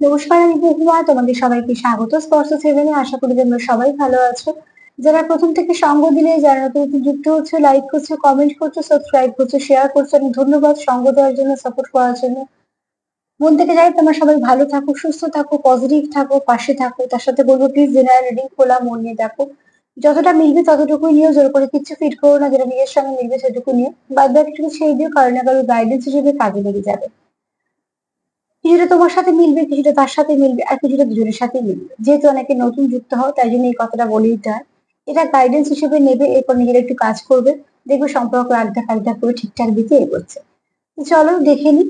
নমস্কার, আমি বহুমা তোমাদের সবাইকে স্বাগত। স্পর্শ সেভেনে আশা করি তোমরা সবাই ভালো আছো। যারা প্রথম থেকে সঙ্গ দিলে, যারা নতুন নতুন যুক্ত হচ্ছে লাইক করছ কমেন্ট করছ সাবস্ক্রাইব করছ শেয়ার করছ, আমি ধন্যবাদ সঙ্গ দেওয়ার জন্য সাপোর্ট করার জন্য। মন থেকে যাই, তোমরা সবাই ভালো থাকো, সুস্থ থাকো পজিটিভ থাকো, পাশে থাকো। তার সাথে বলব প্লিজ জেনারেল রিডিং খোলা, মন নিয়ে দেখো। যতটা মিলবে ততটুকুই নিয়েও জোর করে কিচ্ছু ফিট করো না, যেটা নিজের সঙ্গে মিলবে সেটুকু নিয়ে বাদ বাকিটুকু সেই দিও কারও না কারও গাইডেন্স হিসেবে কাজে লেগে যাবে। কিছুটা তোমার সাথে মিলবে, কিছুটা তার সাথে মিলবে, আর কিছুটা দুজনের সাথে মিলবে। যেহেতু অনেকে নতুন যুক্ত হও, তাই জন্য এই কথাটা বলে দিতে হয় এটা গাইডেন্স হিসেবে নেবে, এরপর নিজেরা একটু কাজ করবে। দেখবে সম্পর্ক আড্ডা ফাড্ডা করে ঠিকঠাক দিকে এগোচ্ছে। চলো দেখে নি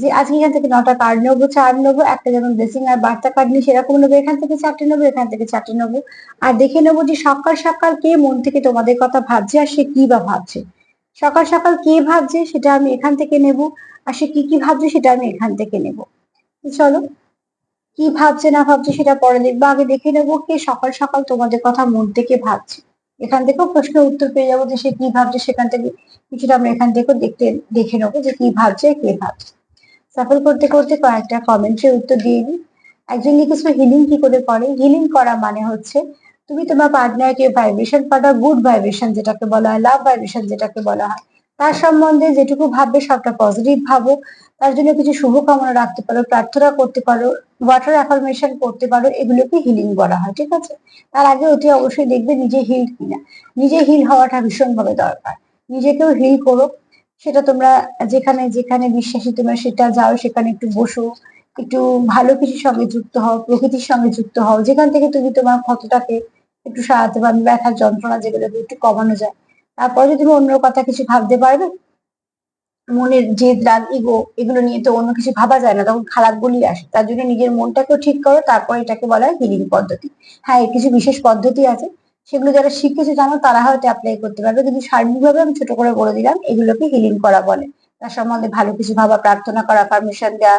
যে আজকে এখান থেকে নটা কার্ড নেব, চার নেব, একটা যেমন ব্লেসিং আর বার্তা কার্ড নিই সেরকম নেব, এখান থেকে চারটে নেব, এখান থেকে চারটে নেব। আর দেখে নেব যে সকাল সকাল কে মন থেকে তোমাদের কথা ভাবছে আর সে কি বা ভাবছে। সকাল সকাল কে ভাবছে সেটা আমি এখান থেকে নেব, আর সে কি কি ভাবছে সেটা আমি এখান থেকে নেব। চলো। কি ভাবছে, না ভাবছে সেটা পরে দেখব। আগে দেখে নেব কে সকাল সকাল তোমাদের কথা মন থেকে ভাবছে। এখান থেকেও প্রশ্নের উত্তর পেয়ে যাব যে সে কি ভাবছে সেখান থেকে কিছুটা আমরা এখান থেকেও দেখতে, দেখে নেব যে কি ভাবছে, কে ভাবছে। সাফল করতে করতে কয়েকটা কমেন্টের উত্তর দিয়ে দিই। একজন লিখেছিল হিলিং কি করে করে? হিলিং করা মানে হচ্ছে তুমি তোমার পার্টনারকে ভাইব্রেশন পাঠাও গুড ভাইব্রেশন যেটাকে বলা হয় লাভ ভাইব্রেশন যেটাকে বলা হয়। তার সম্বন্ধে যেটুকু ভাববে সবটা পজিটিভ ভাবো তার জন্য কিছু শুভকামনা রাখতে পারো, প্রার্থনা করতে পারো ওয়াটার অ্যাফার্মেশন করতে পারো, এগুলোকে হিলিং বলা হয়, ঠিক আছে? তার আগে অতি অবশ্যই দেখবে নিজে হিল কিনা। নিজে হিল হওয়াটা ভীষণভাবে দরকার। নিজেকেও হিল করো। সেটা তোমরা যেখানে যেখানে বিশ্বাসী তোমরা সেটা যাও, সেখানে একটু বসো। একটু ভালো কিছুর সঙ্গে যুক্ত হও, প্রকৃতির সঙ্গে যুক্ত হও। যেখান থেকে তুমি তোমার ক্ষতটাকে একটু সারাতে পারবে ব্যথার যন্ত্রণা যেগুলোকে একটু কমানো যায় তারপরে তুমি অন্য কথা কিছু ভাবতে পারবে, মনের জেদ, রাগ ইগো এগুলো নিয়ে তো অন্য কিছু ভাবা যায় না, তখন খারাপ বলি আসে। তার জন্য নিজের মনটাকেও ঠিক করো, তারপর এটাকে বলা হয় হিলিং পদ্ধতি। হ্যাঁ কিছু বিশেষ পদ্ধতি আছে। সেগুলো যারা শিখেছে জানো, তারা হয়তো অ্যাপ্লাই করতে পারবে। কিন্তু সার্বিকভাবে আমি ছোট করে বলে দিলাম, এগুলোকে হিলিং করা বলে। তার সম্বন্ধে ভালো কিছু ভাবা, প্রার্থনা করা পারমিশন দেওয়া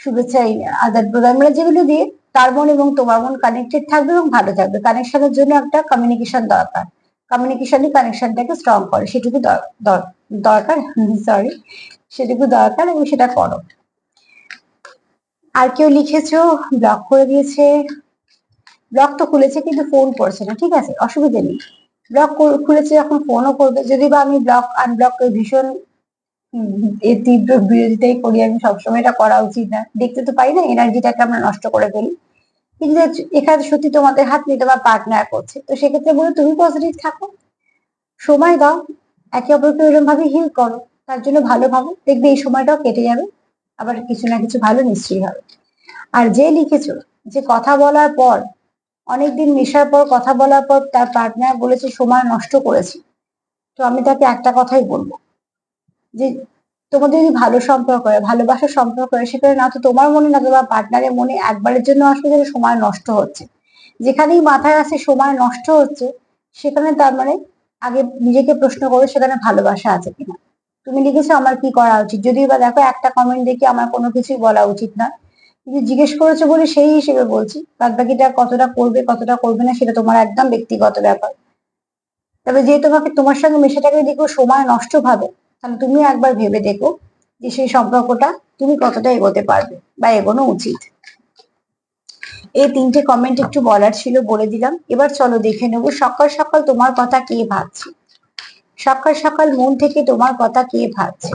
শুভেচ্ছা আদান প্রদান মানে যেগুলো দিয়ে তার মন এবং তোমার মন কানেক্টেড থাকবে এবং ভালো থাকবে। কানেকশনের জন্য একটা কমিউনিকেশন দরকার। কমিউনিকেশনই কানেকশনটাকে স্ট্রং করে। সেটুকু দরকার। সরি সেটুকু দরকার এবং সেটা করো। আর কেউ লিখেছো ব্লক করে দিয়েছে। ব্লক তো খুলেছে কিন্তু ফোন করছে না, ঠিক আছে? অসুবিধে নেই। ব্লক খুলেছে যখন ফোনও করবে। যদি বা আমি ব্লক আনব্লক ভীষণ তীব্র বিরোধিতাই করি, আমি সবসময় এটা করা উচিত না। দেখতে তো পাই না এনার্জিটাকে আমরা নষ্ট করে ফেলি। কিন্তু এখানে সত্যি তোমাদের হাত নিয়ে তোমার পার্টনার করছে। তো সেক্ষেত্রে বলো, তুমি পজিটিভ থাকো। সময় দাও। একে অপরকে ওইরকম ভাবে হিল করো। তার জন্য ভালো ভাবো। দেখবে এই সময়টাও কেটে যাবে। আবার কিছু না কিছু ভালো নিশ্চয়ই হবে। আর যে লিখেছো যে কথা বলার পর, অনেকদিন মেশার পর, কথা বলার পর তার পার্টনার বলেছে, সময় নষ্ট করেছি। তো আমি তাকে একটা কথাই বলব। যে তোমাদের যদি ভালো সম্পর্ক হয়, ভালোবাসার সম্পর্ক হয়, সেখানে না তো তোমার মনে না তোমার পার্টনারের মনে একবারের জন্য আসলে যে সময় নষ্ট হচ্ছে। যেখানেই মাথায় আছে সময় নষ্ট হচ্ছে, সেখানে তার মানে আগে নিজেকে প্রশ্ন করো সেখানে ভালোবাসা আছে কিনা। তুমি লিখেছো আমার কি করা উচিত? যদিও বা দেখো একটা কমেন্ট দেখে আমার কোনো কিছুই বলা উচিত না। কিন্তু জিজ্ঞেস করেছ বলে সেই হিসেবে বলছি বাদ বাকিটা কতটা করবে কতটা করবে না সেটা তোমার একদম ব্যক্তিগত ব্যাপার। তবে যে তোমাকে তোমার সঙ্গে মেশাটাকে দেখো সময় নষ্ট ভাবে তাহলে তুমি একবার ভেবে দেখো যে সেই সম্পর্কটা তুমি কতটা এগোতে পারবে বা এগোনো উচিত। এই তিনটে কমেন্ট একটু বলার ছিল, বলে দিলাম। এবার চলো দেখে নেব সকাল সকাল তোমার কথা কে ভাবছে? সকাল সকাল মন থেকে তোমার কথা কে ভাবছে?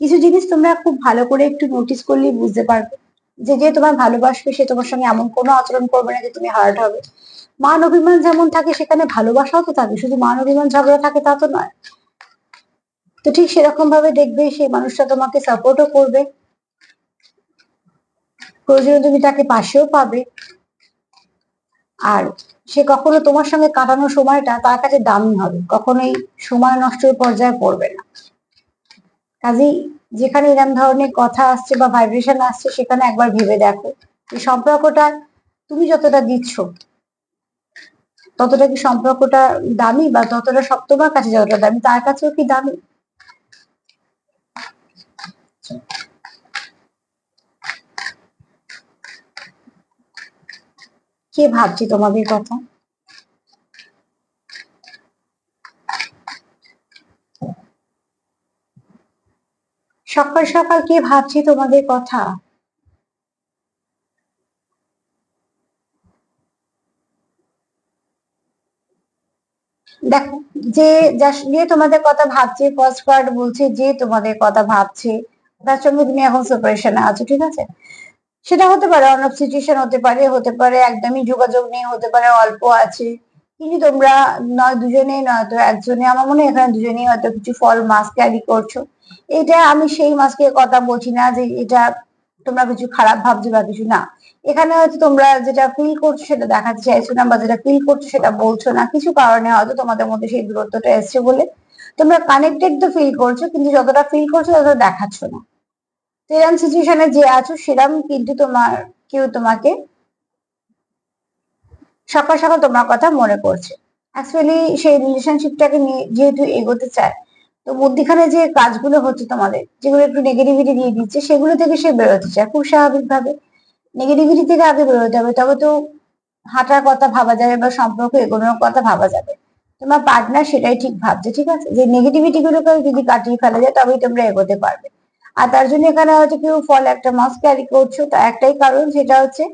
কিছু জিনিস তোমরা খুব ভালো করে একটু নোটিস করলেই বুঝতে পারবে যে যে তোমার ভালোবাসবে সে তোমার সঙ্গে এমন কোনো আচরণ করবে না যে তুমি হার্ট হবে। মান অভিমান যেমন থাকে সেখানে ভালোবাসাও তো থাকে, শুধু মান অভিমান ঝগড়া থাকে তা তো নয়। তো ঠিক সেরকম ভাবে দেখবে সেই মানুষটা তোমাকে সাপোর্টও করবে। প্রয়োজনে তুমি তাকে পাশেও পাবে। আর সে কখনো তোমার সঙ্গে কাটানো সময়টা তার কাছে দামি হবে। কখনোই সময় নষ্টের পর্যায়ে পড়বে না। কাজেই যেখানে এরকম ধরনের কথা আসছে বা ভাইব্রেশন আসছে, সেখানে একবার ভেবে দেখো। এই সম্পর্কটা তুমি যতটা দিচ্ছ, ততটা কি সম্পর্কটা দামি বা ততটা সব তোমার কাছে যতটা দামি, তার কাছেও কি দামি? কে ভাবছি তোমাদের কথা? সকাল সকাল কে ভাবছি তোমাদের কথা? দেখো, যে নিয়ে তোমাদের কথা ভাবছে ফার্স্ট পার্ট বলছে যে তোমাদের কথা ভাবছে তার সঙ্গে তুমি এখন সেপারেশনে আছো, ঠিক আছে? সেটা হতে পারে অন অফ সিচুয়েশন হতে পারে হতে পারে একদমই যোগাযোগ নেই, হতে পারে অল্প আছে। কিন্তু তোমরা নয় দুজনে নয়তো একজনে, আমার মনে হয় এখানে দুজনেই হয়তো কিছু ফল মাস ক্যারি করছ। এটা আমি সেই মাসকে কথা বলছি না যে এটা তোমরা কিছু খারাপ ভাবছ বা কিছু না। এখানে হয়তো তোমরা যেটা ফিল করছ সেটা দেখাতে চাইছো না বা যেটা ফিল করছ সেটা বলছো না। কিছু কারণে হয়তো তোমাদের মধ্যে সেই দূরত্বটা এসছে বলে তোমরা কানেক্টেড তো ফিল করছ, কিন্তু যতটা ফিল করছ ততটা দেখাচ্ছ না। সেরাম সিচুয়েশনে যে আছো, সেরাম কিন্তু তোমার, কেউ তোমাকে সকাল সকাল তোমার কথা মনে করছে। অ্যাকচুয়ালি সেই রিলেশনশিপটাকে নিয়ে যেহেতু এগোতে চায়, তো মধ্যিখানে যে কাজগুলো হচ্ছে তোমাদের, যেগুলো একটু নেগেটিভিটি দিয়ে দিচ্ছে, সেগুলো থেকে সে বেরোতে চায়, খুব স্বাভাবিকভাবে। নেগেটিভিটি থেকে আগে বেরোতে হবে, তবে তো হাঁটার কথা ভাবা যাবে বা সম্পর্ক এগোনোর কথা ভাবা যাবে। তোমার পার্টনার সেটাই ঠিক ভাবছে, ঠিক আছে? যে নেগেটিভিটি গুলোকে যদি কাটিয়ে ফেলা যায়, তবেই তোমরা এগোতে পারবে। আর তার জন্য এখানে হয়তো কেউ ফল একটা মাস ক্যারি করছ। তা একটাই কারণ, সেটা হচ্ছে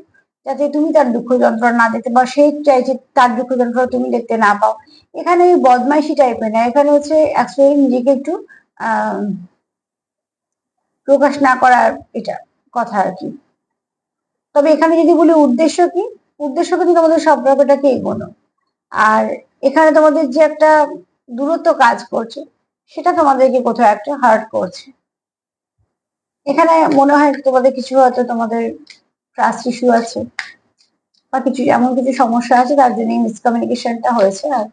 যাতে তুমি তার দুঃখ যন্ত্রণা না দেখতে পাও সে চাইছে তার দুঃখ যন্ত্রণা তুমি দেখতে না পাও। এখানে ওই বদমাইশি টাইপের না, এখানে হচ্ছে অ্যাকচুয়ালি নিজেকে একটু প্রকাশ না করার এটা কথা আর কি। তবে এখানে যদি বলি উদ্দেশ্য কি, উদ্দেশ্য কিন্তু তোমাদের সম্পর্কটাকে এগোনো। আর এখানে তোমাদের যে একটা দূরত্ব কাজ করছে, সেটা তোমাদেরকে কোথাও একটা হার্ট করছে। এখানে মনে হয় তোমাদের কিছু হয়তো তোমাদের ট্রাস্ট ইস্যু আছে বা কিছু, এমন কিছু সমস্যা আছে, তার জন্য মিসকমিউনিকেশনটা হয়েছে। আর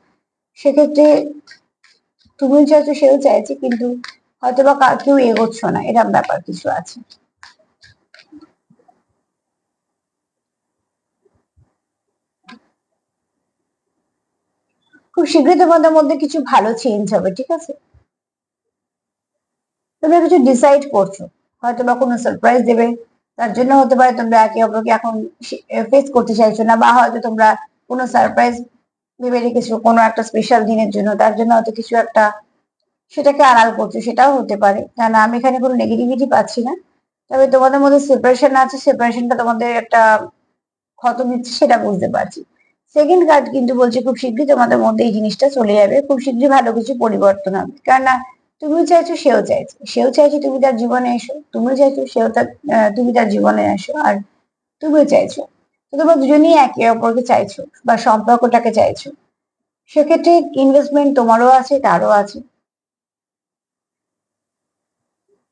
সেক্ষেত্রে তুমিও চাইছো, সেও চাইছে, কিন্তু হয়তো বা কেউ এগোচ্ছ না এরকম ব্যাপার কিছু আছে। খুব শীঘ্রই তোমাদের মধ্যে কিছু ভালো চেঞ্জ হবে, ঠিক আছে? তোমরা কিছু ডিসাইড করছ। হয়তো বা কোনো সারপ্রাইজ দেবে। তার জন্য হতে পারে তোমরা একে অপরকে এখন ফেস করতে চাইছো না, বা হয়তো তোমরা কোনো সারপ্রাইজ ভেবে রেখেছো কোনো একটা স্পেশাল দিনের জন্য। তার জন্য হয়তো কিছু একটা সেটাকে আড়াল করছ, সেটাও হতে পারে। কেন আমি এখানে কোনো নেগেটিভিটি পাচ্ছি না। তবে তোমাদের মধ্যে সেপারেশন আছে সেপারেশনটা তোমাদের একটা ক্ষত দিচ্ছে সেটা বুঝতে পারছি। সেকেন্ড কার্ড কিন্তু বলছে খুব শীঘ্রই তোমাদের মধ্যে এই জিনিসটা চলে যাবে। খুব শীঘ্রই ভালো কিছু পরিবর্তন হবে। কেননা তুমিও চাইছো, সেও চাইছে। সেও চাইছে তুমি তার জীবনে এসো। তুমিও চাইছো সেও তার তুমি তার জীবনে আসো। আর তুমিও চাইছো। তো তোমরা দুজনেই একে অপরকে চাইছো বা সম্পর্কটাকে চাইছো। সেক্ষেত্রে ইনভেস্টমেন্ট তোমারও আছে, তারও আছে।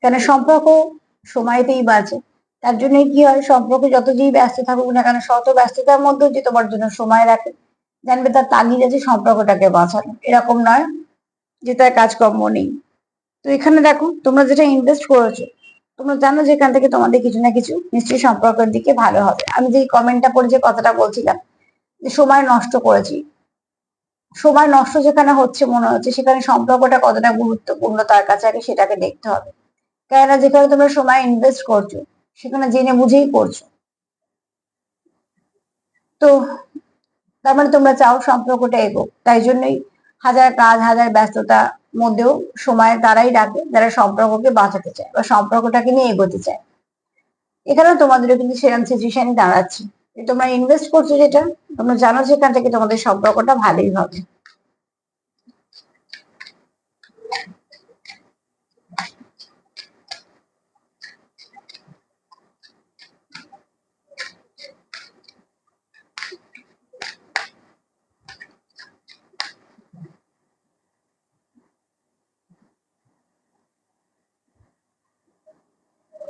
কেন সম্পর্ক সময়তেই বাঁচে। তার জন্য কি হয়, সম্পর্ক যত যেই ব্যস্ত থাকুক না কেন, শত ব্যস্ততার মধ্যেও যে তোমার জন্য সময় রাখে, জানবে তার তাগিদ আছে সম্পর্কটাকে বাঁচানো। এরকম নয় যে তার কাজকর্ম নেই। তো এখানে দেখো, তোমরা যেটা ইনভেস্ট করেছ, তোমরা জানো যে এখান থেকে তোমাদের কিছু না কিছু নিশ্চয়ই সম্পর্কের দিকে ভালো হবে। আমি যে কমেন্টটা পড়ে যে কথাটা বলছিলাম, যে সময় নষ্ট করেছি, সময় নষ্ট যেখানে হচ্ছে মনে হচ্ছে, সেখানে সম্পর্কটা কতটা গুরুত্বপূর্ণ তার কাছে আগে সেটাকে দেখতে হবে। কেননা যেখানে তোমরা সময় ইনভেস্ট করছ, সেখানে জেনে বুঝেই করছ। তো তার মানে তোমরা চাও সম্পর্কটা এগো তাই জন্যই হাজার কাজ, হাজার ব্যস্ততা মধ্যেও সময় তারাই রাখে, যারা সম্পর্ককে বাঁচাতে চায় বা সম্পর্কটাকে নিয়ে এগোতে চায়। এখানেও তোমাদেরও কিন্তু সেরকম সিচুয়েশন দাঁড়াচ্ছে তোমরা ইনভেস্ট করছ যেটা, তোমরা জানো যেখান থেকে তোমাদের সম্পর্কটা ভালোই হবে।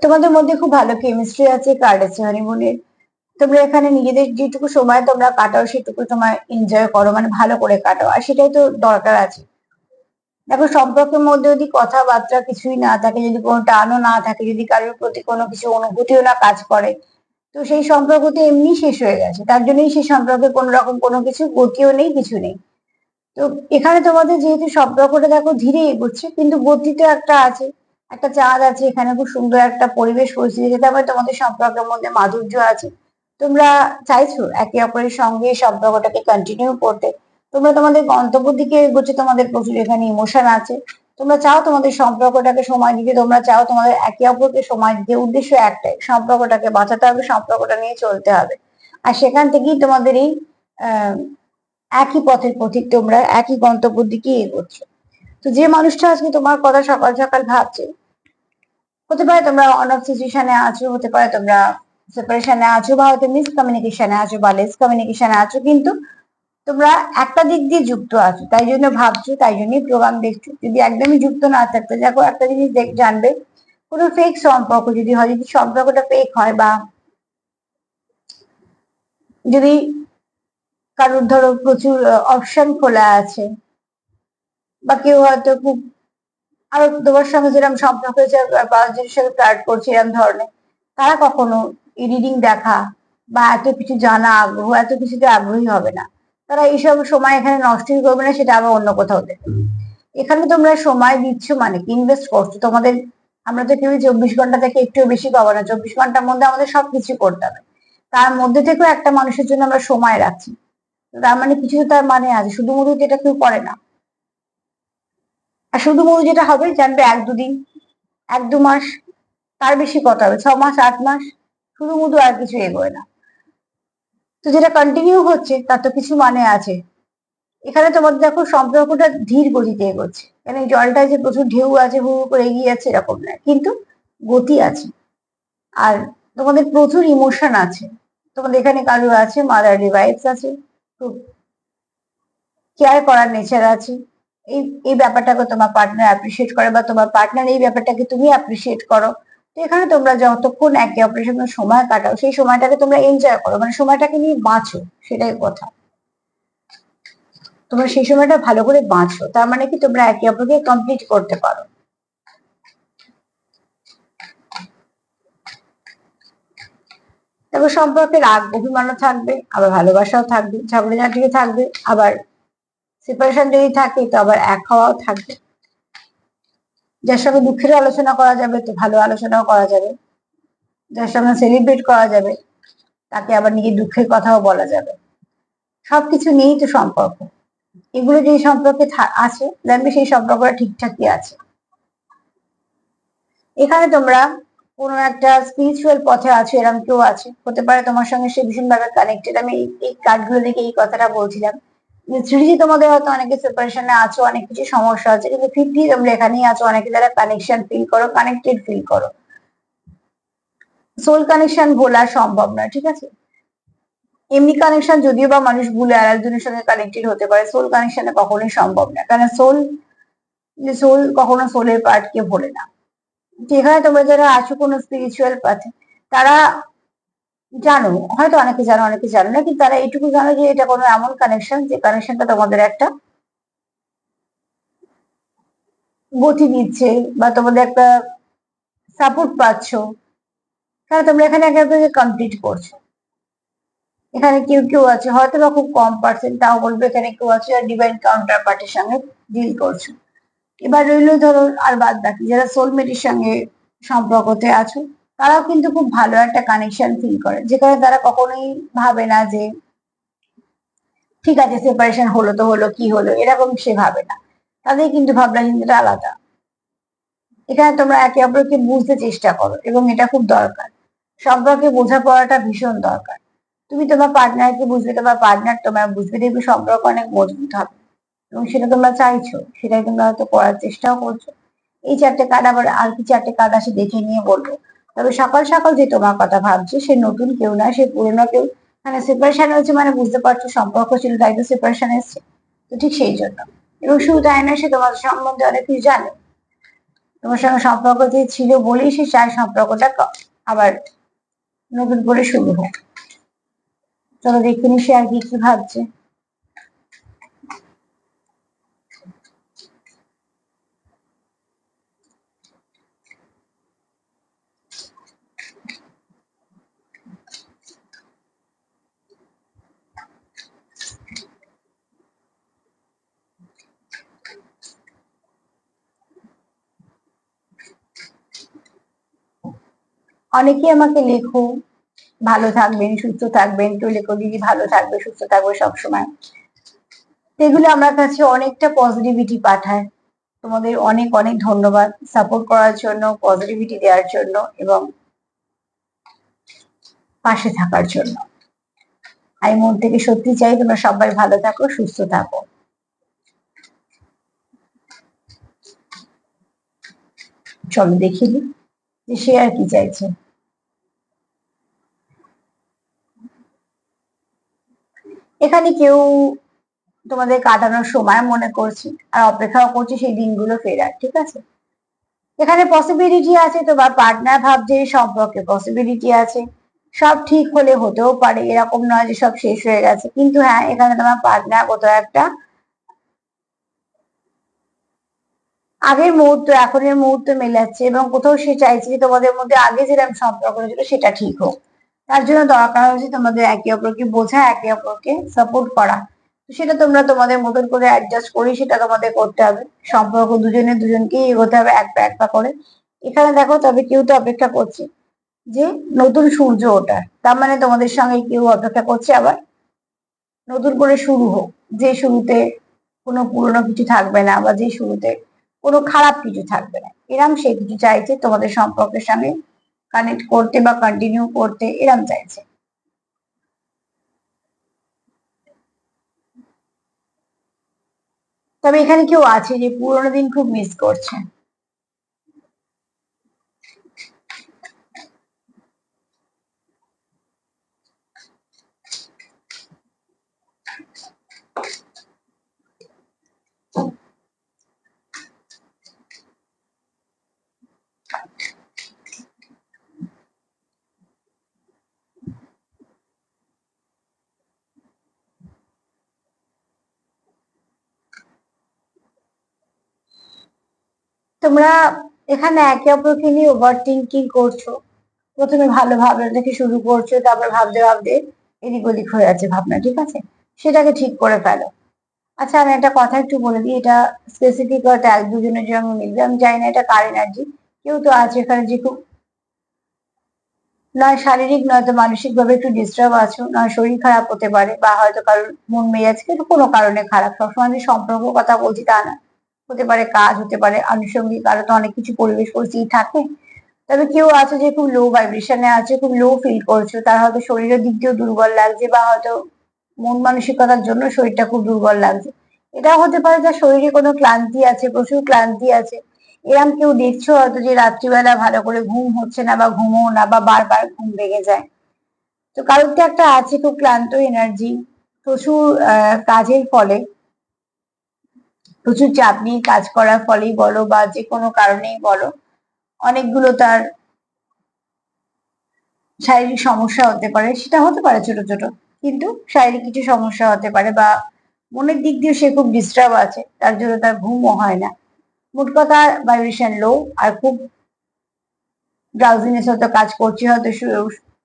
তোমাদের মধ্যে খুব ভালো কেমিস্ট্রি আছে কার্ড আছে হানিমুনের তোমরা এখানে নিজেদের যেটুকু সময় তোমরা কাটাও, সেটুকু তোমার এনজয় করো মানে ভালো করে কাটাও। আর সেটাই তো দরকার আছে। দেখো, সম্পর্কের মধ্যে যদি কথাবার্তা কিছুই না থাকে, যদি কোনো টানও না থাকে, যদি কারোর প্রতি কোনো কিছু অনুভূতিও না কাজ করে, তো সেই সম্পর্ক তো এমনি শেষ হয়ে গেছে। তার জন্যই সেই সম্পর্কে কোনো রকম কোনো কিছু গতিও নেই, কিছু নেই। তো এখানে তোমাদের যেহেতু সম্পর্কটা দেখো ধীরে এগোচ্ছে, কিন্তু গতি তো একটা আছে। একটা চাঁদ আছে, এখানে খুব সুন্দর একটা পরিবেশ পরিস্থিতি আবার তোমাদের সম্পর্কের মধ্যে মাধুর্য আছে। তোমরা চাইছো একে অপরের সঙ্গে সম্পর্কটাকে কন্টিনিউ করতে। তোমরা তোমাদের গন্তব্যের দিকে এগোচ্ছে, তোমাদের প্রচুর এখানে ইমোশন আছে। তোমরা চাও তোমাদের সম্পর্কটাকে সময় দিতে, তোমরা চাও তোমাদের একে অপরকে সময় দিতে। উদ্দেশ্য একটাই, সম্পর্কটাকে বাঁচাতে হবে, সম্পর্কটা নিয়ে চলতে হবে। আর সেখান থেকেই তোমাদের এই একই পথের পথিক তোমরা একই গন্তব্যের দিকে এগোচ্ছ। তো যে মানুষটা আজকে তোমার কথা সকাল সকাল ভাবছে, হতে পারে তোমরা অন অফ সিচুয়েশনে আছো, হতে পারে তোমরা সেপারেশনে আছো বা হয়তো মিস কমিউনিকেশনে আছো বা লেস কমিউনিকেশনে আছো, কিন্তু তোমরা একটা দিক দিয়ে যুক্ত আছো। তাই জন্য ভাবছ, তাই জন্যই প্রোগ্রাম দেখছ। যদি একদমই যুক্ত না থাকতে, দেখো একটা জিনিস দেখ, জানবে, কোনো ফেক সম্পর্ক যদি হয়, যদি সম্পর্কটা ফেক হয় বা যদি কারোর ধরো প্রচুর অপশন খোলা আছে বা কেউ হয়তো খুব আরও তোমার সঙ্গে যেরকম সম্পর্ক হয়েছে পাঁচজনের সাথে ফ্লার্ট করছে এরকম ধরনের তারা কখনো রিডিং দেখা বা এত কিছু জানা আগ্রহ এত কিছুতে আগ্রহী হবে না। তারা এইসব সময় এখানে নষ্টই করবে না সেটা আবার অন্য কোথাও দেবে এখানে তোমরা সময় দিচ্ছ মানে কি? ইনভেস্ট করছ। তোমাদের আমরা তো কেউ চব্বিশ ঘণ্টা থেকে একটু বেশি পাবো না। চব্বিশ ঘণ্টার মধ্যে আমাদের সবকিছু করতে হবে। তার মধ্যে থেকেও একটা মানুষের জন্য আমরা সময় রাখছি। তার মানে কিছু তো তার মানে আছে। শুধু মধু যেটা কেউ করে না। আর শুধু মধু যেটা হবে, জানবে এক দুদিন, এক দু মাস, তার বেশি কথা হবে, ছ মাস, আট মাস, শুধু মধু আর কিছু এগোয় না। তো যেটা কন্টিনিউ হচ্ছে, তার তো কিছু মানে আছে। এখানে তোমাদের দেখো, সম্পর্কটা ধীর গতিতে এগোচ্ছে। এই জলটা যে প্রচুর ঢেউ আছে, হু হু করে এগিয়ে যাচ্ছে, এরকম না কিন্তু গতি আছে। আর তোমাদের প্রচুর ইমোশন আছে। তোমাদের এখানে কারও আছে মাদার ডিভাইস আছে, খুব কেয়ার করার নেচার আছে। এই এই ব্যাপারটাকে তোমার পার্টনার অ্যাপ্রিসিয়েট করে বা তোমার পার্টনার এই ব্যাপারটাকে তুমি অ্যাপ্রিসিয়েট করো। তো এখানে তোমরা যতক্ষণ একে অপরের সঙ্গে সময় কাটাও, সেই সময়টাকে তোমরা এনজয় করো। মানে সময়টাকে নিয়ে বাঁচো, সেটাই কথা। তোমরা সেই সময়টা ভালো করে বাঁচো। তার মানে কি তোমরা একে অপরকে কমপ্লিট করতে পারো। তারপর সম্পর্কে রাগ, অভিমানও থাকবে, আবার ভালোবাসাও থাকবে ঝগড়াঝাটি থাকবে, আবার সেপারেশন যদি থাকে, তো আবার এক হওয়াও থাকবে। যার সঙ্গে দুঃখের আলোচনা করা যাবে, তো ভালো আলোচনাও করা যাবে। যার সঙ্গে সেলিব্রেট করা যাবে, তাকে আবার নিজের দুঃখের কথাও বলা যাবে। সবকিছু নিয়েই তো সম্পর্ক। এগুলো যে সম্পর্কে আছে দেখবে সেই সম্পর্কটা ঠিকঠাকই আছে। এখানে তোমরা কোনো একটা স্পিরিচুয়াল পথে আছো এরকম কেউ আছে, হতে পারে তোমার সঙ্গে সে ভীষণভাবে কানেক্টেড আমি এই কার্ডগুলো দেখে এই কথাটা বলছিলাম। থ্রিজি তোমাদের হয়তো অনেকে সেপারেশনে আছো, অনেক কিছু সমস্যা আছে, কিন্তু ফিফটি তোমরা এখানেই আছো, অনেকে যারা কানেকশন ফিল করো কানেক্টেড ফিল করো। সোল কানেকশন ভোলা সম্ভব না ঠিক আছে? এমনি কানেকশন যদিও বা মানুষ ভুলে আর একজনের সঙ্গে কানেক্টেড হতে পারে সোল কানেকশনে কখনোই সম্ভব না কারণ সোল সোল কখনো সোলের পার্টকে ভোলে না। যেখানে তোমরা যারা আছো কোনো স্পিরিচুয়াল পাথে তারা জানো, হয়তো অনেকে জানো অনেকে জানো না, কিন্তু তারা এইটুকু জানো যে এটা কোনো এমন কানেকশন যে কানেকশনটা তোমাদের একটা গতি দিচ্ছে বা তোমাদের একটা সাপোর্ট পাচ্ছ। তাহলে তোমরা এখানে একে কমপ্লিট করছ। এখানে কেউ কেউ আছে হয়তো বা খুব কম পার্সেন্ট তাও বলবে এখানে কেউ আছে আর ডিভাইন কাউন্টার পার্টির সঙ্গে ডিল করছ। এবার রইল ধরো আর বাদ বাকি, যারা সোলমেটের সঙ্গে সম্পর্কতে আছো। তারাও কিন্তু খুব ভালো একটা কানেকশন ফিল করে। যেখানে তারা কখনোই ভাবে না যে, ঠিক আছে সেপারেশন হলো তো হলো, কি হলো? এরকম সে ভাবে না। তাদের কিন্তু ভাবনা চিন্তাটা আলাদা। এখানে তোমরা একে অপরকে বুঝতে চেষ্টা করো এবং এটা খুব দরকার। সম্পর্কে বোঝাপড়াটা ভীষণ দরকার। তুমি তোমার পার্টনারকে বুঝবে, তোমার পার্টনার তোমার বুঝবে, দেখবে সম্পর্ক অনেক মজবুত হবে। এবং সেটা তোমরা চাইছো সেটাই তোমরা হয়তো করার চেষ্টাও করছ। এই চারটে কার্ড আবার আর কি চারটে কার্ড আসে দেখে নিয়ে বলব। তবে সকাল সকাল যে তোমার কথা ভাবছে, সে নতুন কেউ না, সে পুরনো কেউ। মানে সেপারেশন হয়েছে মানে বুঝতে পারছ, সম্পর্ক ছিল তাই তো সেপারেশন এসছে। তো ঠিক সেই জন্য। এবং শুধু তাই না, সে তোমার সম্বন্ধে অনেক কিছু জানে। তোমার সঙ্গে সম্পর্ক যে ছিল বলেই সে চায় সম্পর্কটা আবার নতুন করে শুরু হোক। চলো দেখে নি সে আর কি কি ভাবছে। অনেকেই আমাকে লেখো ভালো থাকবেন, সুস্থ থাকবেন কেউ লেখো দিদি ভালো থাকবে, সুস্থ থাকবে সবসময়। এগুলো আমার কাছে অনেকটা পজিটিভিটি পাঠায়। তোমাদের অনেক অনেক ধন্যবাদ সাপোর্ট করার জন্য পজিটিভিটি দেওয়ার জন্য এবং পাশে থাকার জন্য। আমি মন থেকে সত্যি চাই? তোমরা সবাই ভালো থাকো, সুস্থ থাকো। চলো দেখিনি যে সে আর কি চাইছে। এখানে কেউ তোমাদের কাটানোর সময় মনে করছি, আর অপেক্ষাও করছি সেই দিনগুলো ফেরার, ঠিক আছে? এখানে পসিবিলিটি আছে তোমার পার্টনার ভাবছে সম্পর্কে পসিবিলিটি আছে, সব ঠিক হলে হতেও পারে, এরকম নয় যে সব শেষ হয়ে গেছে, কিন্তু হ্যাঁ এখানে তোমার পার্টনার কোথাও একটা আগের মুহূর্ত, এখনের মুহূর্ত মেলাচ্ছে এবং কোথাও সে চাইছে যে তোমাদের মধ্যে আগে যেরকম সম্পর্ক ছিল সেটা ঠিক হোক। তার জন্য দরকার হচ্ছে তোমাদের একে অপরকে বোঝা, একে অপরকে সাপোর্ট করা। সেটা তোমরা তোমাদের মতন করে অ্যাডজাস্ট করি সেটা তোমাদের করতে হবে। সম্পর্ক দুজনে দুজনকেই এগোতে হবে এক পা এক পা করে। এখানে দেখো তবে কেউ তো অপেক্ষা করছে যে নতুন সূর্য ওটা তার মানে তোমাদের সঙ্গে কেউ অপেক্ষা করছে আবার। নতুন করে শুরু হোক। যে শুরুতে কোনো পুরনো কিছু থাকবে না বা যে শুরুতে কোনো খারাপ কিছু থাকবে না। এরম সে কিছু চাইছে তোমাদের সম্পর্কের সঙ্গে কানেক্ট করতে বা কন্টিনিউ করতে এরম চাইছে। তবে এখানে কেউ আছে যে পুরোনো দিন খুব মিস করছে। তোমরা এখানে একে অপরকে নিয়ে ওভার থিঙ্কিং করছ। প্রথমে ভালো ভাবনা থেকে শুরু করছ, তারপর ভাবতে ভাবতে এদিক ওদিক হয়ে যাচ্ছে ভাবনা, ঠিক আছে? সেটাকে ঠিক করে ফেলো। আচ্ছা আমি একটা কথা একটু বলে দিই, এটা স্পেসিফিক এক দুজনের জন্য মিলবে। আমি জানি না এটা কার এনার্জি কেউ তো আছে এখানে যে খুব নয় শারীরিক, নয়তো মানসিক ভাবে একটু ডিস্টার্ব আছো, নয় শরীর খারাপ হতে পারে, বা হয়তো কারোর মন মেজাজ কিন্তু কোনো কারণে খারাপ। সবসময় যে সম্পর্ক কথা বলছি তা না। হতে পারে, কাজ হতে পারে, আনুষঙ্গিক আরও তো অনেক কিছু পরিবেশ পরিস্থিতি থাকে। তবে কেউ আছে যে খুব লো ভাইব্রেশনে আছে, খুব লো ফিল করছ, তার হয়তো শরীরের দিক দিয়েও দুর্বল লাগছে বা হয়তো মন মানসিকতার জন্য শরীরটা খুব দুর্বল লাগছে। এটাও হতে পারে যে শরীরে কোনো ক্লান্তি আছে, প্রচুর ক্লান্তি আছে। এরম কেউ দেখছ হয়তো যে রাত্রিবেলা ভালো করে ঘুম হচ্ছে না বা ঘুমো না বা বারবার ঘুম ভেঙে যায়। তো কারোর তো একটা আছে খুব ক্লান্ত এনার্জি প্রচুর কাজের ফলে। প্রচুর চাপ নিয়ে কাজ করার ফলেই বলো বা যে কোনো কারণেই বলো, অনেকগুলো তার শারীরিক সমস্যা হতে পারে, সেটা হতে পারে ছোট ছোট, কিন্তু শারীরিক কিছু সমস্যা হতে পারে বা মনের দিক দিয়ে সে খুব ডিস্টার্ব আছে, তার জন্য তার ঘুমও হয় না। মোট কথা ভাইব্রেশন লো আর খুব ড্রাউজিনেস হয়তো কাজ করছে, হয়তো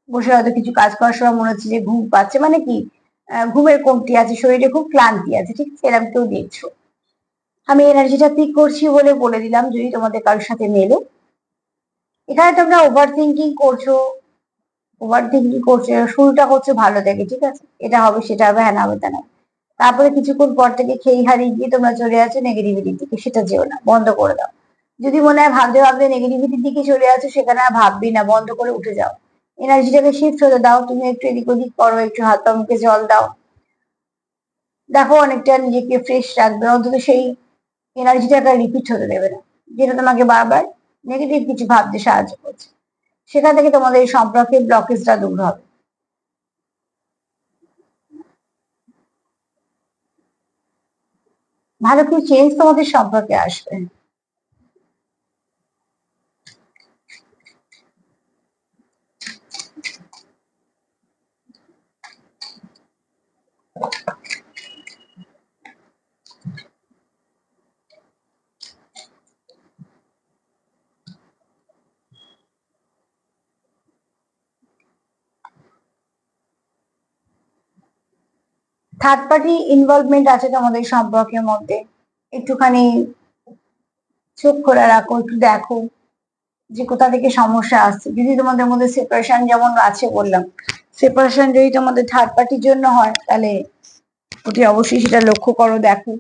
বসে হয়তো কিছু কাজ করার সময় মনে হচ্ছে যে ঘুম পাচ্ছে মানে কি ঘুমের কমতি আছে, শরীরে খুব ক্লান্তি আছে, ঠিক সেরকম কেউ দেখছ। আমি এনার্জিটা পিক করছি বলে বলে দিলাম যদি তোমাদের কারোর সাথে মেলে। এখানে তোমরা ওভার থিঙ্কিং করছ। ওভার থিঙ্কিং করছ শুরুটা করছ ভালো থেকে ঠিক আছে? এটা হবে, সেটা হবে হ্যাঁ হবে তা না তারপরে কিছুক্ষণ পর থেকে খেই হারিয়ে গিয়ে তোমরা চলে আসো নেগেটিভিটির দিকে, সেটা যেও না, বন্ধ করে দাও। যদি মনে হয় ভাবতে ভাবতে নেগেটিভিটির দিকে চলে আসো সেখানে আর ভাববি না, বন্ধ করে উঠে যাও। এনার্জিটাকে শিফট হতে দাও, তুমি একটু এদিক ওদিক করো, একটু হাত পা মুখে জল দাও। দেখো, অনেকটা নিজেকে ফ্রেশ রাখবে, অন্তত সেই এনার্জিটাকে রিপিট হতে দেবে না। যেটা তোমাকে বারবার নেগেটিভ কিছু ভাবতে সাহায্য করছে। সেখান থেকে তোমাদের এই সম্পর্কের ব্লকেজটা দূর হবে। ভালো কিছু চেঞ্জ তোমাদের সম্পর্কে আসবে। থার্ড পার্টি ইনভলভমেন্ট আছে তোমাদের সম্পর্কের মধ্যে। একটুখানি চোখ খোলা রাখো, একটু দেখো যে কোথা থেকে সমস্যা আসছে। যদি তোমাদের মধ্যে সেপারেশন যেমন আছে বললাম সেপারেশন যদি তোমাদের থার্ড পার্টির জন্য হয়, তাহলে অতি অবশ্যই সেটা লক্ষ্য করো, দেখো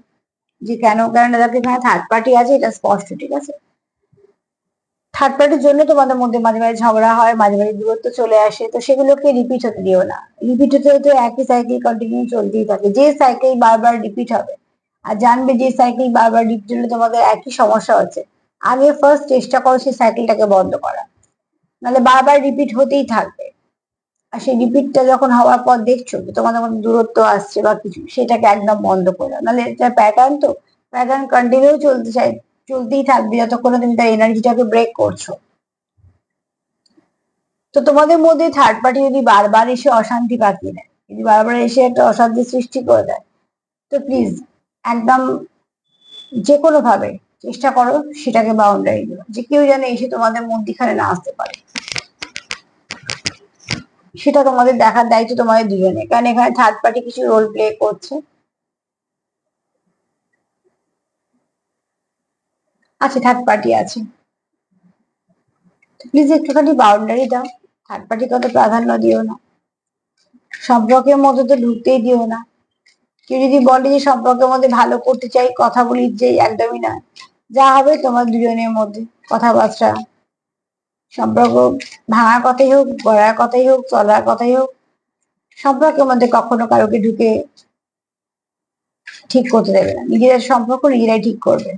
যে কেন কেন দেখো এখানে থার্ড পার্টি আছে, এটা স্পষ্ট, ঠিক আছে? থার্ড পার্টির জন্য তোমাদের মধ্যে মাঝে মাঝে ঝগড়া হয়, মাঝে মাঝে দূরত্ব চলে আসে, তো সেগুলোকে রিপিট হতে দিও না। রিপিট হতে হতে একই সাইকেল কন্টিনিউ চলতেই থাকে। যে সাইকেল বারবার রিপিট হবে, আর জানবে যে সাইকেল বারবার রিপিট হলে তোমাদের একই সমস্যা হচ্ছে। আগে ফার্স্ট চেষ্টা করো সেই সাইকেলটাকে বন্ধ করা নাহলে বারবার রিপিট হতেই থাকবে। আর সেই রিপিটটা যখন হওয়ার পর দেখছ তোমাদের মধ্যে দূরত্ব আসছে বা কিছু, সেটাকে একদম বন্ধ করে দাও। নাহলে এটা প্যাটার্ন তো প্যাটার্ন কন্টিনিউ চলতে চাই। চলতেই থাকবে যতক্ষণ তুমি তার এনার্জিটাকে ব্রেক করছ। তো তোমাদের মধ্যে থার্ড পার্টি যদি বারবার এসে অশান্তি পাকিয়ে দেয়, যদি বারবার এসে একটা অশান্তি সৃষ্টি করে দেয়, তো প্লিজ একদম যে কোনো ভাবে চেষ্টা করো সেটাকে বাউন্ডারি দিও। যে কেউ যেন এসে তোমাদের মধ্যিখানে না আসতে পারে। সেটা তোমাদের দেখার দায়িত্ব তোমাদের দুজনে কারণ এখানে থার্ড পার্টি কিছু রোল প্লে করছে। আচ্ছা থার্ড পার্টি আছে। প্লিজ একটুখানি বাউন্ডারি দাও। থার্ড পার্টি কত প্রাধান্য দিও না। সম্পর্কের মধ্যে তো ঢুকতেই দিও না। কেউ যদি বলে যে সম্পর্কের মধ্যে ভালো করতে চাই, কথা বলি যে একদমই না। যা হবে তোমার দুজনের মধ্যে। কথাবার্তা। সম্পর্ক ভাঙার কথাই হোক, গড়ার কথাই হোক, চলার কথাই হোক, সম্পর্কের মধ্যে কখনো কারোকে ঢুকে ঠিক করতে দেবে না। নিজেদের সম্পর্ক নিজেরাই ঠিক করবে।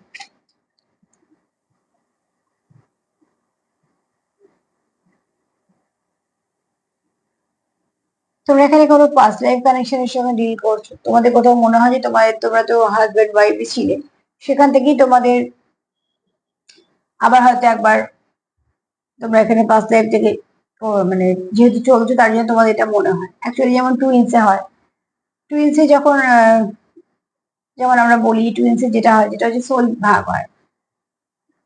তোমরা এখানে কোনো পাস্ট লাইফ কানেকশনের সঙ্গে ডিল করছ? তোমাদের কোথাও মনে হয় যে তোমাদের তোমরা তো হাজবেন্ড ওয়াইফই ছিলে। সেখান থেকেই তোমাদের আবার হয়তো একবার তোমরা এখানে পাস্ট লাইফ থেকে মানে যেহেতু চলছো তার জন্য তোমাদের এটা মনে হয়। অ্যাকচুয়ালি যেমন টুইন্সে হয়। টুইন্সে যখন যেমন আমরা বলি টুইন্সে যেটা হয়, যেটা হচ্ছে সোল ভাগ হয়।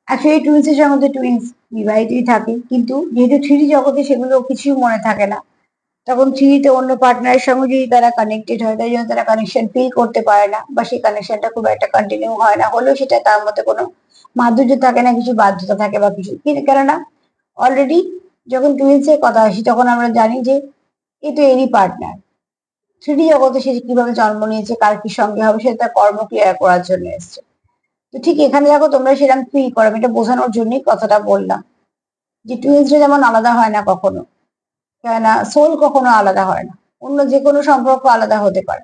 অ্যাকচুয়ালি টুইন্সের সঙ্গে টুইন্স বিবাহিতই থাকে, কিন্তু যেহেতু থ্রি জগতে সেগুলো কিছুই মনে থাকে না। তখন থ্রিতে অন্য পার্টনারের সঙ্গে যদি তারা কানেক্টেড হয়, তাই জন্য তারা কানেকশন ফিল করতে পারে না বা সেই কানেকশনটা খুব একটা কন্টিনিউ হয় না। হলেও সেটা তার মধ্যে কোনো মাধুর্য থাকে না, কিছু বাধ্যতা থাকে বা কিছু। কেননা অলরেডি যখন টুইন্সের কথা আসি, তখন আমরা জানি যে এ তো এরই পার্টনার থ্রি জগতে সে কীভাবে জন্ম নিয়েছে, কার কি সঙ্গে হবে, সেটা তার কর্ম ক্রিয়া করার জন্য এসছে। তো ঠিক এখানে দেখো, তোমরা সেরকম ফিল করো। এটা বোঝানোর জন্যই কথাটা বললাম। যে টুইন্সরা যেমন আলাদা হয় না কখনো কেননা সোল কখনো আলাদা হয় না। অন্য যে কোনো সম্পর্ক আলাদা হতে পারে।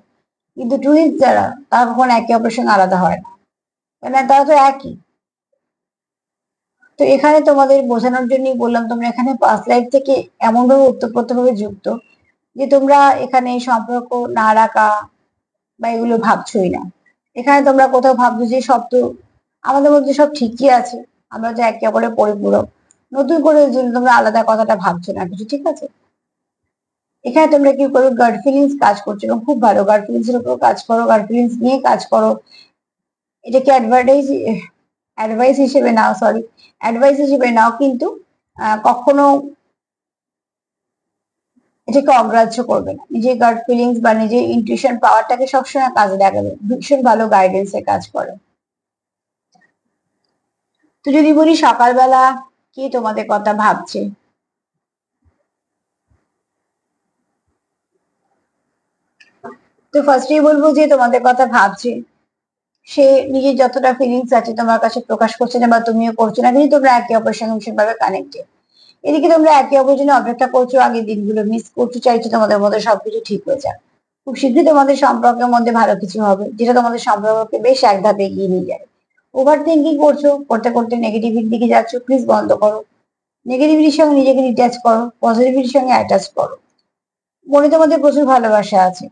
কিন্তু টুইন্স যারা, তারা কখনো একে অপরের সঙ্গে আলাদা হয় না। কেননা তারা তো একই। তো এখানে তোমাদের বোঝানোর জন্যই বললাম, তোমরা এখানে পাস্ট লাইফ থেকে এমন ভাবে যুক্ত যে তোমরা এখানে সম্পর্ক না রাখা বা এগুলো ভাবছোই না। এখানে তোমরা কোথাও ভাবছ যে সব তো আমাদের মধ্যে সব ঠিকই আছে। আমরা তো একে অপরের পরিপূরক। নতুন করে তোমরা আলাদা কথাটা ভাবছ না কিছু, ঠিক আছে? এখানে তোমরা কি করো? গার্ড ফিলিংস কাজ করছ এবং খুব ভালো। গার্ড ফিলিংস এর উপর কাজ করো গার্ড ফিলিংস নিয়ে কাজ করো। এটাকে অ্যাডভার্টাইজ অ্যাডভাইস হিসেবে নাও সরি অ্যাডভাইস হিসেবে নাও কিন্তু কখনো এটাকে অগ্রাহ্য করবে না। নিজের গার্ড ফিলিংস বা নিজের ইনটিউশন পাওয়ারটাকে সবসময় কাজে লাগাবে। ভীষণ ভালো গাইডেন্স এ কাজ করে। তো যদি বলি সকালবেলা কে তোমাদের কথা ভাবছে? তো ফার্স্টেই বলব যে তোমাদের কথা ভাবছে। সে নিজের যতটা ফিলিংস আছে তোমার কাছে প্রকাশ করছে না বা তুমিও করছ না, কিন্তু তোমরা একে অপরের সঙ্গে ভীষণ ভাবে কানেক্টেড এদিকে তোমরা একে অপরের জন্য অপেক্ষা করছ, আগের দিনগুলো মিস করছ, চাইছো তোমাদের মধ্যে সবকিছু ঠিক হয়ে যাক। খুব শীঘ্রই তোমাদের সম্পর্কের মধ্যে ভালো কিছু হবে, যেটা তোমাদের সম্পর্ককে বেশ এক ধাপে এগিয়ে নিয়ে যায়। ওভার থিঙ্কিং করছ, করতে করতে নেগেটিভিটির দিকে যাচ্ছ প্লিজ বন্ধ করো। নেগেটিভিটির সঙ্গে নিজেকে ডিট্যাচ করো পজিটিভিটির সঙ্গে অ্যাটাচ করো। মনে তোমাদের প্রচুর ভালোবাসা আছে।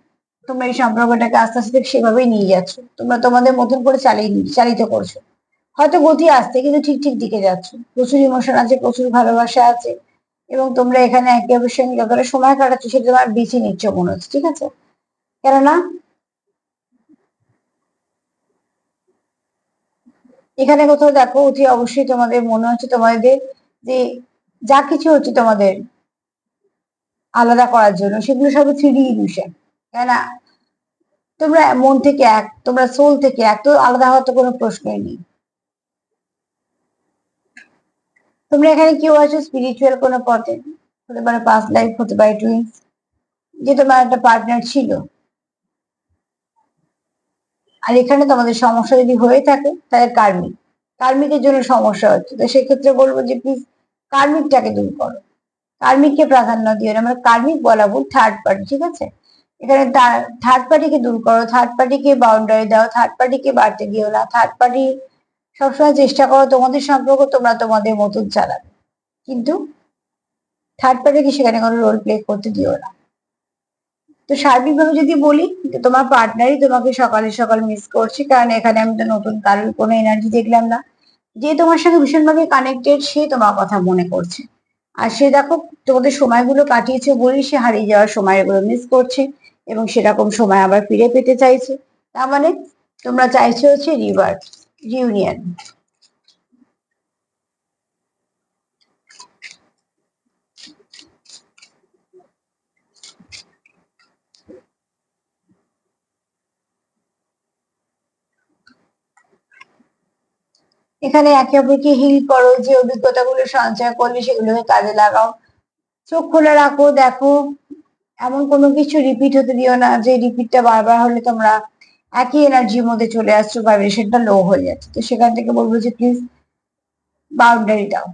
তোমরা এই সম্পর্কটাকে আস্তে আস্তে সেভাবেই নিয়ে যাচ্ছ। তোমরা তোমাদের মতন করে চালিয়ে চালিত করছ। হয়তো গতি আসছে, কিন্তু ঠিক ঠিক দিকে যাচ্ছ। প্রচুর ইমোশন আছে, প্রচুর ভালোবাসা আছে এবং তোমরা এখানে একে অপরের সঙ্গে যতটা সময় কাটাচ্ছ, সেটা তোমার বেছে নিচ্ছ মনে হচ্ছে, ঠিক আছে? কেননা এখানে কোথাও দেখো, অতি অবশ্যই তোমাদের মনে হচ্ছে তোমাদের যে যা কিছু হচ্ছে তোমাদের আলাদা করার জন্য, সেগুলো সব থ্রি ডি ইলিউশন কেননা তোমরা মন থেকে এক, তোমরা সোল থেকে এক, তো আলাদা হওয়ার তো কোনো প্রশ্নই নেই। তোমরা এখানে কেউ আছো স্পিরিচুয়াল কোনো পথে হতে পারে পাস্ট লাইফ হতে পারে টুইন্স যে তোমার একটা পার্টনার ছিল। আর এখানে তোমাদের সমস্যা যদি হয়ে থাকে, তাহলে কার্মিক কার্মিকের জন্য সমস্যা হচ্ছে। তো সেক্ষেত্রে বলব যে প্লিজ কার্মিকটাকে দূর করো। কার্মিককে প্রাধান্য দিও না। আমরা কার্মিক বলা ভুল থার্ড পার্টি ঠিক আছে? এখানে থার্ড পার্টিকে দূর করো থার্ড পার্টিকে বাউন্ডারি দাও থার্ড পার্টিকে বাড়তে দিও না থার্ড পার্টি সবসময় চেষ্টা করো তোমাদের সম্পর্ক তোমরা তোমাদের মতন চালাবে। কিন্তু থার্ড পার্টিকে সেখানে কোনো রোল প্লে করতে দিও না। তো সার্বিকভাবে যদি বলি তোমার পার্টনারই তোমাকে সকালে সকাল মিস করছে, কারণ এখানে আমি তো নতুন কারোর কোনো এনার্জি দেখলাম না। যে তোমার সঙ্গে ভীষণভাবে কানেক্টেড সে তোমার কথা মনে করছে। আর সে দেখো তোমাদের সময়গুলো কাটিয়েছে বলেই সে হারিয়ে যাওয়ার সময়গুলো মিস করছে। এবং সেরকম সময় আবার ফিরে পেতে চাইছে। তার মানে তোমরা চাইছো হচ্ছে রিভার্স রিউনিয়ন। এখানে একে অপরকে হিল করো, যে অভিজ্ঞতাগুলো সঞ্চয় করলে সেগুলোকে কাজে লাগাও। চোখ খোলা রাখো, দেখো এমন কোনো কিছু রিপিট হতে দিও না, যে রিপিটটা বারবার হলে তোমরা একই এনার্জির মধ্যে চলে আসছো ভাইব্রেশনটা লো হয়ে যাচ্ছে। তো সেখান থেকে বলব যে প্লিজ বাউন্ডারি দাও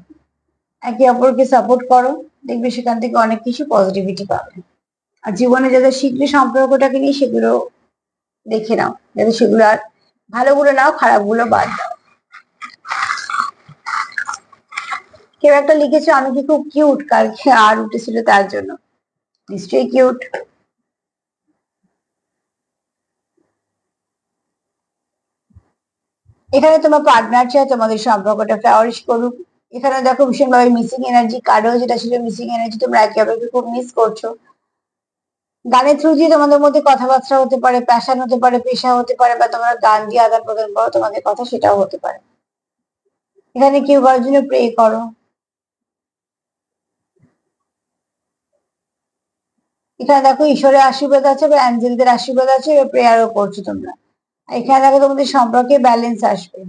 একে অপরকে সাপোর্ট করো, দেখবে সেখান থেকে অনেক কিছু পজিটিভিটি পাবে। আর জীবনে যাদের শিখলে সম্পর্কটাকে নিয়ে সেগুলো দেখে নাও, যাতে সেগুলো আর ভালোগুলো নাও, খারাপগুলো বাদ দাও। কেউ একটা লিখেছে, আমি কি খুব কিউট কালকে আর উঠেছিল তার জন্য। নিশ্চয়ই কিউট এখানে তোমার পার্টনার চায় তোমাদের সম্পর্কটা ফ্লাওয়ারিশ করুক। এখানে দেখো ভীষণভাবে মিসিং এনার্জি কার্ডও যেটা ছিল মিসিং এনার্জি তোমরা একে অপরকে খুব মিস করছ। গানের থ্রু দিয়ে তোমাদের মধ্যে কথাবার্তা হতে পারে প্যাশন হতে পারে, পেশা হতে পারে, বা তোমরা গান দিয়ে আদান প্রদান করো, তোমাদের কথা সেটাও হতে পারে। এখানে কেউ কারোর জন্য প্রে করো। এখানে দেখো ঈশ্বরের আশীর্বাদ আছে বা অ্যাঞ্জেলদের আশীর্বাদ আছে, এবার প্রেয়ারও করছ তোমরা। এখানে দেখো তোমাদের সম্পর্কে ব্যালেন্স আসবে।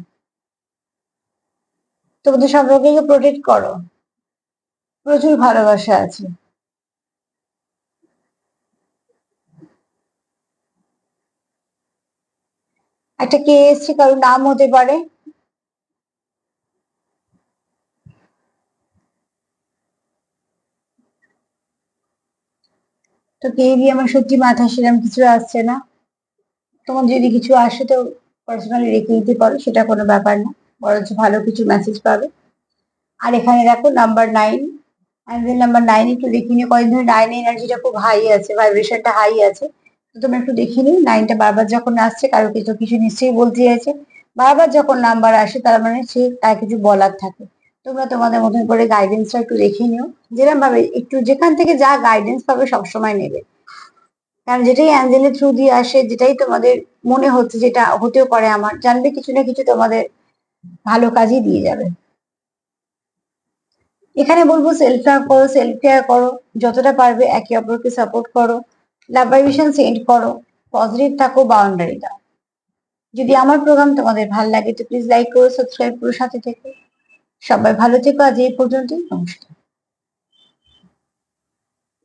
তোমাদের সম্পর্কে প্রোটেক্ট করো। প্রচুর ভালোবাসা আছে। একটা কে এসছে, কারোর নাম হতে পারে। তো কে দিয়ে আমার সত্যি মাথা সেরকম কিছু আসছে না? তোমার যদি কিছু আসে তো পার্সোনালি রেখে দিতে পারো, সেটা কোনো ব্যাপার না। বরঞ্চ ভালো কিছু মেসেজ পাবে। আর এখানে দেখো number nine angel number nine একটু দেখে নিও। কয়েকদিন ধরে নাইন এনার্জিটা খুব হাই আছে ভাইব্রেশনটা হাই আছে। তো তোমরা একটু দেখে নিও নাইনটা বারবার যখন আসছে কারও কিছু কিছু নিশ্চয়ই বলতে চাইছে। বারবার যখন নাম্বার আসে, তার মানে সে তার কিছু বলার থাকে। তোমরা তোমাদের মতন করে গাইডেন্সটা একটু দেখে নিও। যেরকম ভাবে একটু যেখান থেকে যা গাইডেন্স পাবে সবসময় নেবে। কারণ যেটাই অ্যাঞ্জেলের থ্রু দিয়ে আসে, যেটাই তোমাদের মনে হচ্ছে যেটা হতেও পারে আমার, জানবে কিছু না কিছু তোমাদের ভালো কাজই দিয়ে যাবে। এখানে বলব সেলফ কেয়ার করো সেলফ কেয়ার করো, যতটা পারবে একে অপরকে সাপোর্ট করো। লাভ ভাইব্রেশন সেন্ড করো পজিটিভ থাকো বাউন্ডারি দাও। যদি আমার প্রোগ্রাম তোমাদের ভালো লাগে তো প্লিজ লাইক করো সাবস্ক্রাইব করো, সাথে থেকে। সবাই ভালো থেকো আজ এই পর্যন্তই নমস্কার।